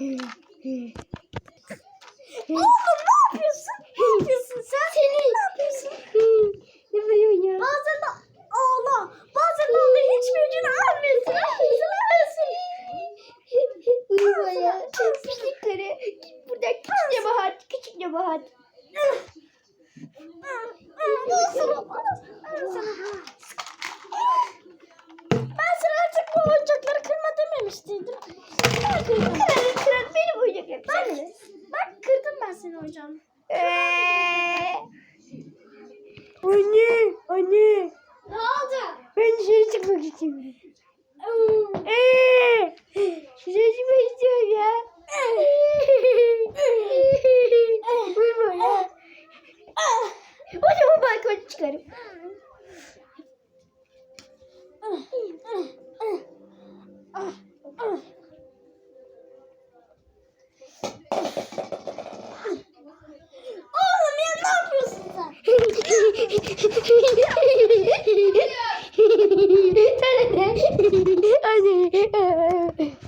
Oğlum ne yapıyorsun? Ne yapıyorsun sen? Seni. Ne yapıyorsun? ne vuruyorsun ya? Bazen de ağla. Bazen de ağla. Hiçbir ucunu almıyorsun. Almıyorsun. Almıyorsun. Uyuma ya. Pislik karı. Git buradan küçük nebahat. Küçük nebahat. Sana. Ben sana artık bu oyuncakları kırma dememiştiydim. Ben kırdım. Eee. Anne. Anne. Ne oldu? Ben dışarı çıkmak istiyorum. Eee. Dışarı çıkmak istiyorum ya. Uyuma ya. O zaman balkona çıkarım. Hadi.